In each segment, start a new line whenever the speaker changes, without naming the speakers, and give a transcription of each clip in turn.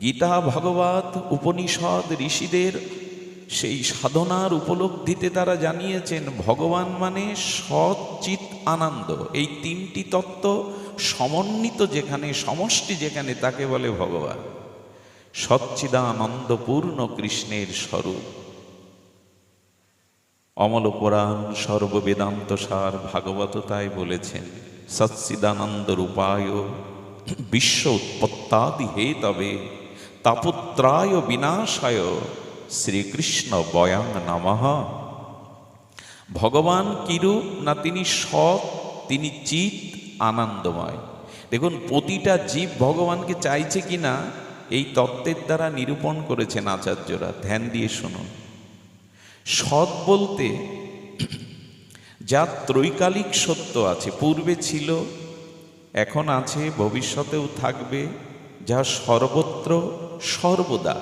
গীতা, ভাগবত, উপনিষদ, ঋষিদের সেই সাধনার উপলব্ধিতে তারা জানিয়েছেন, ভগবান মানে সচিত আনন্দ। এই তিনটি তত্ত্ব সমন্বিত যেখানে, সমষ্টি যেখানে, তাকে বলে ভগবান। সচ্চিদানন্দপূর্ণ কৃষ্ণের স্বরূপ। অমল পুরাণ সর্ববেদান্ত সার ভাগবত তাই বলেছেন, সচ্চিদানন্দ রূপায় বিশ্ব উৎপত্তাদি হে তবে তাপত্রায় বিনাশায় শ্রীকৃষ্ণ বয়াং নামঃ। ভগবান কিরূপ না তিনি সৎ, তিনি চিত আনন্দময়। দেখুন, প্রতিটা জীব ভগবানকে চাইছে কিনা এই তত্ত্বের দ্বারা নিরূপণ করেছেন আচার্যরা। ধ্যান দিয়ে শুনুন। সৎ বলতে যা ত্রৈকালিক সত্য আছে, পূর্বে ছিল এখন আছে, ভবিষ্যতেও থাকবে, যা সর্বত্র সর্বদা,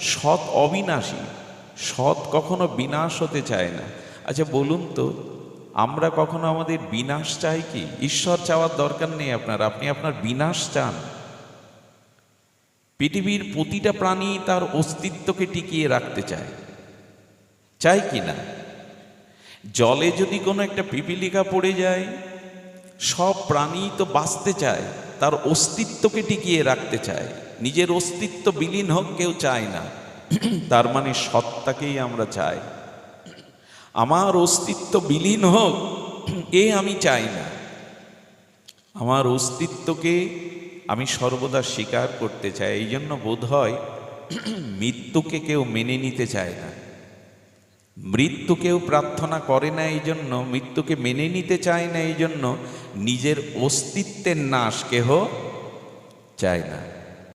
সৎ অবিনাশী, সৎ কখনো বিনাশ হতে চায় না। আচ্ছা বলুন তো, আমরা কখনো আমাদের বিনাশ চাই কি? ঈশ্বর চাওয়ার দরকার নেই আপনার, আপনি আপনার বিনাশ চান। পৃথিবীর প্রতিটা প্রাণী তার অস্তিত্বকে টিকিয়ে রাখতে চায়। চাই কি না? জলে যদি কোনো একটা পিপিলিকা পড়ে যায় সব প্রাণী তো বাঁচতে চায়, তার অস্তিত্বকে টিকিয়ে রাখতে চায়। নিজের অস্তিত্ব বিলীন হোক কেউ চায় না। তার মানে সত্তাকেই আমরা চাই। আমার অস্তিত্ব বিলীন হোক এ আমি চাই না। আমার অস্তিত্বকে আমি সর্বদা স্বীকার করতে চাই। এই জন্য বোধ হয় মৃত্যুকে কেউ মেনে নিতে চায় না। মৃত্যুকেও প্রার্থনা করে না এই জন্য মৃত্যুকে মেনে নিতে চায় না এই জন্য নিজের অস্তিত্বের নাশ কেহ চায় না।